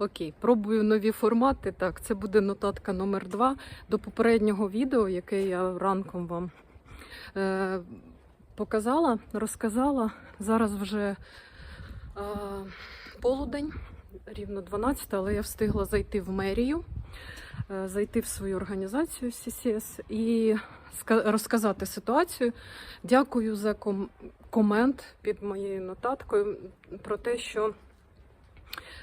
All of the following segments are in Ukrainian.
Окей, пробую нові формати. Так, це буде нотатка номер 2 до попереднього відео, яке я ранком вам е, показала, розказала. Зараз вже е, полудень, рівно 12, але я встигла зайти в мерію, е, зайти в свою організацію CCS і розказати ситуацію. Дякую за ком- комент під моєю нотаткою про те, що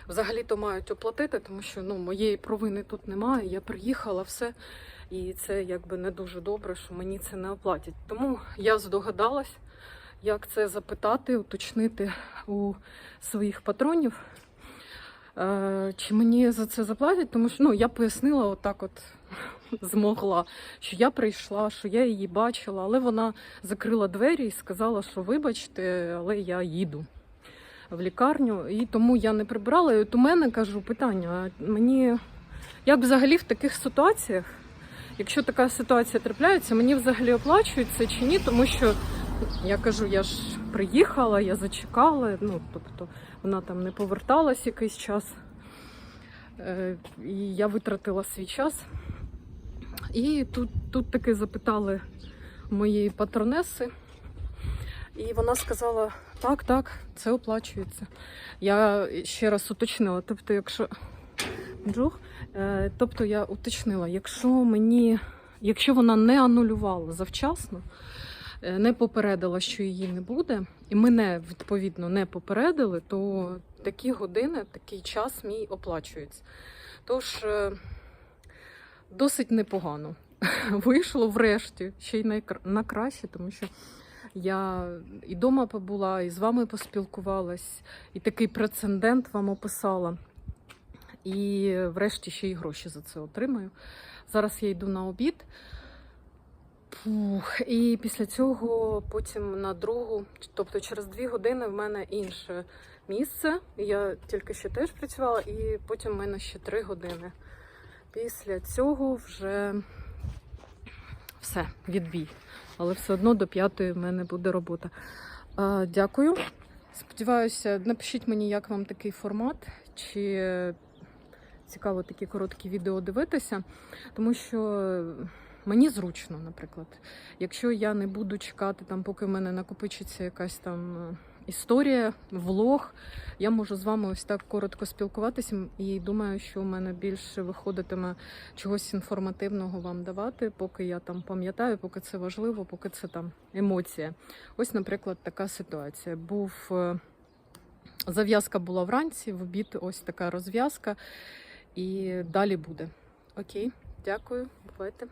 взагалі-то мають оплатити, тому що ну, моєї провини тут немає. Я приїхала, все. І це якби не дуже добре, що мені це не оплатять. Тому я здогадалась, як це запитати, уточнити у своїх патронів. Е, Чи мені за це заплатять? Тому що ну, я пояснила отак, от змогла, що я прийшла, що я її бачила, але вона закрила двері і сказала, що вибачте, але я їду в лікарню, і тому я не прибирала. І от у мене кажу питання: мені як взагалі в таких ситуаціях, якщо така ситуація трапляється, мені взагалі оплачують це чи ні? Тому що я кажу, я ж приїхала, я зачекала, ну тобто вона там не поверталась якийсь час. Е, І я витратила свій час. І тут, тут таки запитали моєї патронеси. І вона сказала: так, так, це оплачується. Я ще раз уточнила. Тобто, якщо Джух, е, тобто я уточнила, якщо мені, якщо вона не анулювала завчасно, е, не попередила, що її не буде, і мене відповідно не попередили, то такі години, такий час мій оплачується. Тож е, досить непогано. Вийшло врешті, ще й на краще, тому що я і вдома побула, і з вами поспілкувалась, і такий прецедент вам описала. І врешті ще й гроші за це отримаю. Зараз я йду на обід. Фух, і після цього потім на другу, тобто через дві години в мене інше місце. Я тільки що теж працювала, і потім в мене ще три години. Після цього вже все, відбій. Але все одно до п'ятої в мене буде робота. А, дякую. Сподіваюся, напишіть мені, як вам такий формат, чи цікаво такі короткі відео дивитися, тому що мені зручно, наприклад. Якщо я не буду чекати, там, поки в мене накопичиться якась там історія, влог, я можу з вами ось так коротко спілкуватися і думаю, що у мене більше виходитиме чогось інформативного вам давати, поки я там пам'ятаю, поки це важливо, поки це там емоція. Ось, наприклад, така ситуація. Був е, зав'язка була вранці, в обід ось така розв'язка, і далі буде. Окей, дякую, бувайте.